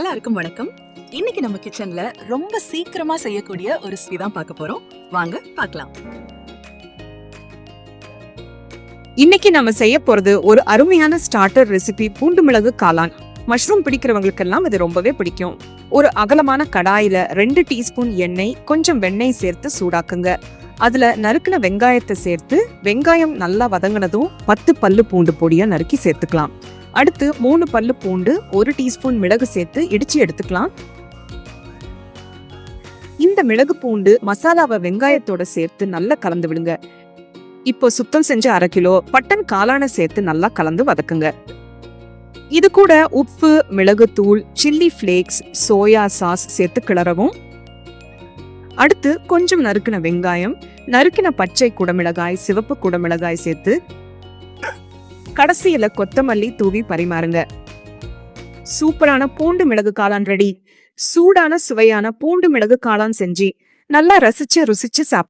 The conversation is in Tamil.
எல்லாருக்கும் வணக்கம். இன்னைக்கு நம்ம கிச்சன்ல ரொம்ப சீக்கிரமா செய்யக்கூடிய ஒரு ரெசிபி தான் பார்க்க போறோம். வாங்க பார்க்கலாம். இன்னைக்கு நம்ம செய்ய போறது ஒரு அருமையான ஸ்டார்டர் ரெசிபி பூண்டு மிளகு காளான். மஷ்ரூம் பிடிக்கிறவங்களுக்கெல்லாம் இது ரொம்பவே பிடிக்கும். ஒரு அகலமான கடாயில ரெண்டு டீஸ்பூன் எண்ணெய் கொஞ்சம் வெண்ணெய் சேர்த்து சூடாக்குங்க. அதுல நறுக்கின வெங்காயத்தை சேர்த்து வெங்காயம் நல்லா வதங்கினதும் பத்து பல்லு பூண்டு பொடியா நறுக்கி சேர்த்துக்கலாம். அடுத்து மூணு பல்லு பூண்டு ஒரு டீஸ்பூன் மிளகு சேர்த்து இடிச்சு எடுத்துக்கலாம். இந்த மிளகு பூண்டு மசாலாவை வெங்காயத்தோட சேர்த்து நல்லா கலந்து விடுங்க. இப்போ சுத்தம் செஞ்ச அரை கிலோ பட்டன் காளான சேர்த்து நல்லா கலந்து வதக்குங்க. இது கூட உப்பு மிளகுத்தூள் சில்லி ஃப்ளேக்ஸ் சோயா சாஸ் சேர்த்து கிளறவும். அடுத்து கொஞ்சம் நறுக்கின வெங்காயம் நறுக்கின பச்சை குடமிளகாய் சிவப்பு குடமிளகாய் சேர்த்து கடைசியில கொத்தமல்லி தூவி பரிமாறுங்க. சூப்பரான பூண்டு மிளகு காளான் ரெடி சூடான சுவையான பூண்டு மிளகு காளான் செஞ்சு நல்லா ரசிச்சு ருசிச்சு சாப்பிட்டு